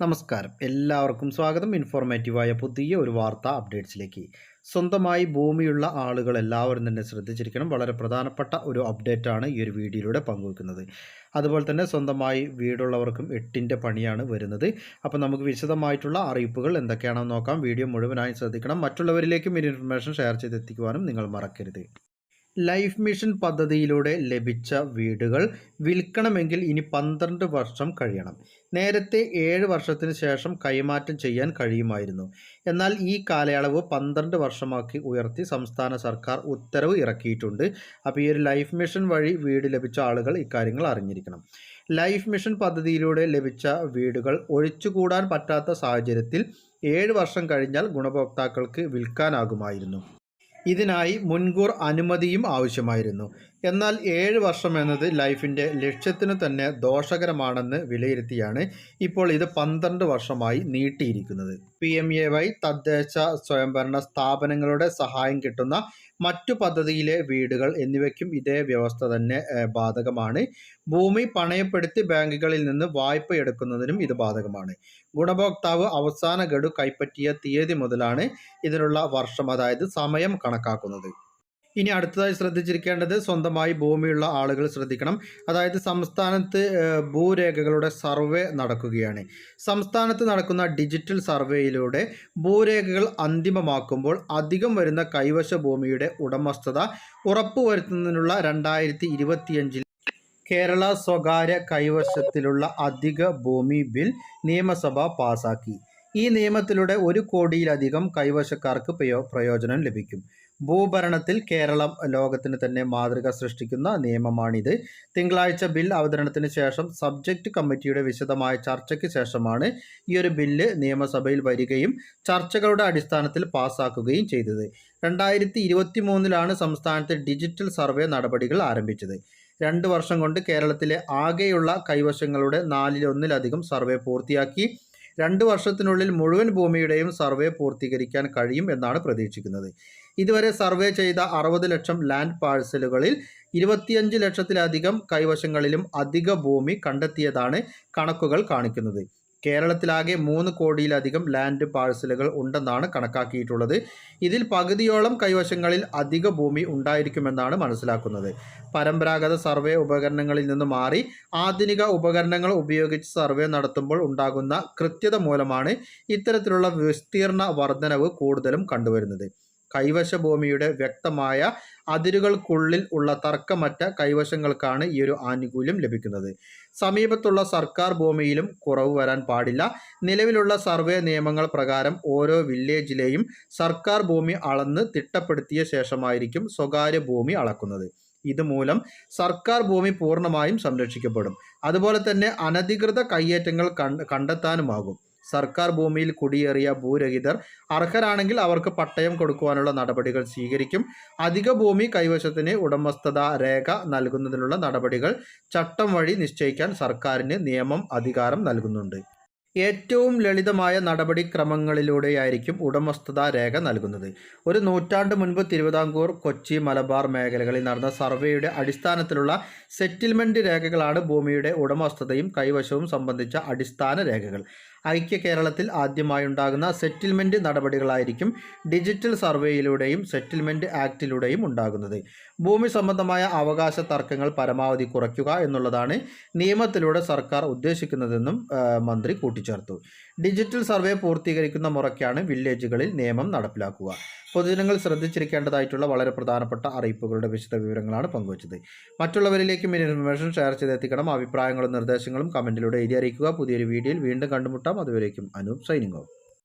നമസ്കാരം. എല്ലാവർക്കും സ്വാഗതം. ഇൻഫോർമേറ്റീവായ പുതിയ ഒരു വാർത്താ അപ്ഡേറ്റ്സിലേക്ക്. സ്വന്തമായി ഭൂമിയുള്ള ആളുകൾ എല്ലാവരും തന്നെ ശ്രദ്ധിച്ചിരിക്കണം. വളരെ പ്രധാനപ്പെട്ട ഒരു അപ്ഡേറ്റാണ് ഈ ഒരു വീഡിയോയിലൂടെ പങ്കുവെക്കുന്നത്. അതുപോലെ തന്നെ സ്വന്തമായി വീടുള്ളവർക്കും എട്ടിന്റെ പണിയാണ് വരുന്നത്. അപ്പോൾ നമുക്ക് വിശദമായിട്ടുള്ള അറിയിപ്പുകൾ എന്തൊക്കെയാണെന്ന് നോക്കാം. വീഡിയോ മുഴുവനായി ശ്രദ്ധിക്കണം. മറ്റുള്ളവരിലേക്കും ഈ ഇൻഫർമേഷൻ ഷെയർ ചെയ്തെത്തിക്കുവാനും നിങ്ങൾ മറക്കരുത്. ലൈഫ് മിഷൻ പദ്ധതിയിലൂടെ ലഭിച്ച വീടുകൾ വിൽക്കണമെങ്കിൽ ഇനി പന്ത്രണ്ട് വർഷം കഴിയണം. നേരത്തെ ഏഴ് വർഷത്തിന് ശേഷം കൈമാറ്റം ചെയ്യാൻ കഴിയുമായിരുന്നു. എന്നാൽ ഈ കാലയളവ് പന്ത്രണ്ട് വർഷമാക്കി ഉയർത്തി സംസ്ഥാന സർക്കാർ ഉത്തരവ് ഇറക്കിയിട്ടുണ്ട്. അപ്പോൾ ഈ ഒരു ലൈഫ് മിഷൻ വഴി വീട് ലഭിച്ച ആളുകൾ ഇക്കാര്യങ്ങൾ അറിഞ്ഞിരിക്കണം. ലൈഫ് മിഷൻ പദ്ധതിയിലൂടെ ലഭിച്ച വീടുകൾ ഒഴിച്ചുകൂടാൻ പറ്റാത്ത സാഹചര്യത്തിൽ ഏഴ് വർഷം കഴിഞ്ഞാൽ ഗുണഭോക്താക്കൾക്ക് വിൽക്കാനാകുമായിരുന്നു. ഇതിനായി മുൻകൂർ അനുമതിയും ആവശ്യമായിരുന്നു. എന്നാൽ ഏഴ് വർഷം എന്നത് ലൈഫിന്റെ ലക്ഷ്യത്തിനു തന്നെ ദോഷകരമാണെന്ന് വിലയിരുത്തിയാണ് ഇപ്പോൾ ഇത് പന്ത്രണ്ട് വർഷമായി നീട്ടിയിരിക്കുന്നത്. പി എം എ വൈ തദ്ദേശ സ്വയംഭരണ സ്ഥാപനങ്ങളുടെ സഹായം കിട്ടുന്ന മറ്റു പദ്ധതിയിലെ വീടുകൾ എന്നിവയ്ക്കും ഇതേ വ്യവസ്ഥ തന്നെ ബാധകമാണ്. ഭൂമി പണയപ്പെടുത്തി ബാങ്കുകളിൽ നിന്ന് വായ്പ എടുക്കുന്നതിനും ഇത് ബാധകമാണ്. ഗുണഭോക്താവ് അവസാന ഗഡു കൈപ്പറ്റിയ തീയതി മുതലാണ് ഇതിനുള്ള വർഷം അതായത് സമയം കണക്കാക്കുന്നത്. ഇനി അടുത്തതായി ശ്രദ്ധിച്ചിരിക്കേണ്ടത് സ്വന്തമായി ഭൂമിയുള്ള ആളുകൾ ശ്രദ്ധിക്കണം. അതായത് സംസ്ഥാനത്ത് ഭൂരേഖകളുടെ സർവേ നടക്കുകയാണ്. സംസ്ഥാനത്ത് നടക്കുന്ന ഡിജിറ്റൽ സർവേയിലൂടെ ഭൂരേഖകൾ അന്തിമമാക്കുമ്പോൾ അധികം വരുന്ന കൈവശ ഭൂമിയുടെ ഉടമസ്ഥത ഉറപ്പുവരുത്തുന്നതിനുള്ള രണ്ടായിരത്തി ഇരുപത്തിയഞ്ചിൽ കേരള സ്വകാര്യ കൈവശത്തിലുള്ള അധിക ഭൂമി ബിൽ നിയമസഭ പാസാക്കി. ഈ നിയമത്തിലൂടെ ഒരു കോടിയിലധികം കൈവശക്കാർക്ക് പ്രയോജനം ലഭിക്കും. ഭൂഭരണത്തിൽ കേരളം ലോകത്തിന് തന്നെ മാതൃക സൃഷ്ടിക്കുന്ന നിയമമാണിത്. തിങ്കളാഴ്ച ബിൽ അവതരണത്തിന് ശേഷം സബ്ജക്റ്റ് കമ്മിറ്റിയുടെ വിശദമായ ചർച്ചയ്ക്ക് ശേഷമാണ് ഈ ഒരു ബില്ല് നിയമസഭയിൽ വരികയും ചർച്ചകളുടെ അടിസ്ഥാനത്തിൽ പാസ്സാക്കുകയും ചെയ്തത്. രണ്ടായിരത്തി ഇരുപത്തി മൂന്നിലാണ് സംസ്ഥാനത്ത് ഡിജിറ്റൽ സർവേ നടപടികൾ ആരംഭിച്ചത്. രണ്ട് വർഷം കൊണ്ട് കേരളത്തിലെ ആകെയുള്ള കൈവശങ്ങളുടെ നാലിലൊന്നിലധികം സർവേ പൂർത്തിയാക്കി രണ്ട് വർഷത്തിനുള്ളിൽ മുഴുവൻ ഭൂമിയുടെയും സർവേ പൂർത്തീകരിക്കാൻ കഴിയും എന്നാണ് പ്രതീക്ഷിക്കുന്നത്. ഇതുവരെ സർവേ ചെയ്ത അറുപത് ലക്ഷം ലാൻഡ് പാഴ്സലുകളിൽ ഇരുപത്തിയഞ്ച് ലക്ഷത്തിലധികം കൈവശങ്ങളിലും അധിക ഭൂമി കണ്ടെത്തിയതാണ് കണക്കുകൾ കാണിക്കുന്നത്. കേരളത്തിലാകെ മൂന്ന് കോടിയിലധികം ലാൻഡ് പാഴ്സലുകൾ ഉണ്ടെന്നാണ് കണക്കാക്കിയിട്ടുള്ളത്. ഇതിൽ പകുതിയോളം കൈവശങ്ങളിൽ അധിക ഭൂമി ഉണ്ടായിരിക്കുമെന്നാണ് മനസ്സിലാക്കുന്നത്. പരമ്പരാഗത സർവേ ഉപകരണങ്ങളിൽ നിന്ന് മാറി ആധുനിക ഉപകരണങ്ങൾ ഉപയോഗിച്ച് സർവേ നടത്തുമ്പോൾ ഉണ്ടാകുന്ന കൃത്യത മൂലമാണ് ഇത്തരത്തിലുള്ള വിസ്തീർണ വർധനവ് കൂടുതലും കണ്ടുവരുന്നത്. കൈവശ ഭൂമിയുടെ വ്യക്തമായ അതിരുകൾക്കുള്ളിൽ ഉള്ള തർക്കമറ്റ കൈവശങ്ങൾക്കാണ് ഈ ഒരു ആനുകൂല്യം ലഭിക്കുന്നത്. സമീപത്തുള്ള സർക്കാർ ഭൂമിയിലും കുറവ് വരാൻ പാടില്ല. നിലവിലുള്ള സർവേ നിയമങ്ങൾ പ്രകാരം ഓരോ വില്ലേജിലെയും സർക്കാർ ഭൂമി അളന്ന് തിട്ടപ്പെടുത്തിയ ശേഷമായിരിക്കും സ്വകാര്യ ഭൂമി അളക്കുന്നത്. ഇതുമൂലം സർക്കാർ ഭൂമി പൂർണമായും സംരക്ഷിക്കപ്പെടും. അതുപോലെ തന്നെ അനധികൃത കയ്യേറ്റങ്ങൾ കണ്ടെത്താനുമാകും. സർക്കാർ ഭൂമിയിൽ കുടിയേറിയ ഭൂരഹിതർ അർഹരാണെങ്കിൽ അവർക്ക് പട്ടയം കൊടുക്കുവാനുള്ള നടപടികൾ സ്വീകരിക്കും. അധിക ഭൂമി കൈവശത്തിന് ഉടമസ്ഥത രേഖ നൽകുന്നതിനുള്ള നടപടികൾ ചട്ടം വഴി നിശ്ചയിക്കാൻ സർക്കാരിന് നിയമം അധികാരം നൽകുന്നുണ്ട്. ഏറ്റവും ലളിതമായ നടപടിക്രമങ്ങളിലൂടെയായിരിക്കും ഉടമസ്ഥത രേഖ നൽകുന്നത്. ഒരു നൂറ്റാണ്ട് മുൻപ് തിരുവിതാംകൂർ കൊച്ചി മലബാർ മേഖലകളിൽ നടന്ന സർവേയുടെ അടിസ്ഥാനത്തിലുള്ള സെറ്റിൽമെന്റ് രേഖകളാണ് ഭൂമിയുടെ ഉടമസ്ഥതയും കൈവശവും സംബന്ധിച്ച അടിസ്ഥാന രേഖകൾ. ഐക്യ കേരളത്തിൽ ആദ്യമായുണ്ടാകുന്ന സെറ്റിൽമെന്റ് നടപടികളായിരിക്കും ഡിജിറ്റൽ സർവേയിലൂടെയും സെറ്റിൽമെന്റ് ആക്ടിലൂടെയും ഉണ്ടാകുന്നത്. ഭൂമി സംബന്ധമായ അവകാശ തർക്കങ്ങൾ പരമാവധി കുറയ്ക്കുക എന്നുള്ളതാണ് നിയമത്തിലൂടെ സർക്കാർ ഉദ്ദേശിക്കുന്നതെന്നും മന്ത്രി കൂട്ടിച്ചേർത്തു. ഡിജിറ്റൽ സർവേ പൂർത്തീകരിക്കുന്ന മുറയ്ക്കാണ് വില്ലേജുകളിൽ നിയമം നടപ്പിലാക്കുക. പൊതുജനങ്ങൾ ശ്രദ്ധിച്ചിരിക്കേണ്ടതായിട്ടുള്ള വളരെ പ്രധാനപ്പെട്ട അറിയിപ്പുകളുടെ വിശദ വിവരങ്ങളാണ് പങ്കുവച്ചത്. മറ്റുള്ളവരിലേക്കും ഇൻഫർമേഷൻ ഷെയർ ചെയ്തെത്തിക്കണം. അഭിപ്രായങ്ങളും നിർദ്ദേശങ്ങളും കമന്റിലൂടെ എഴുതി അറിയിക്കുക. പുതിയൊരു വീഡിയോയിൽ വീണ്ടും കണ്ടുമുട്ടാം. അതുവരേക്കും അനൂപ് സൈനിങ് ഓഫ്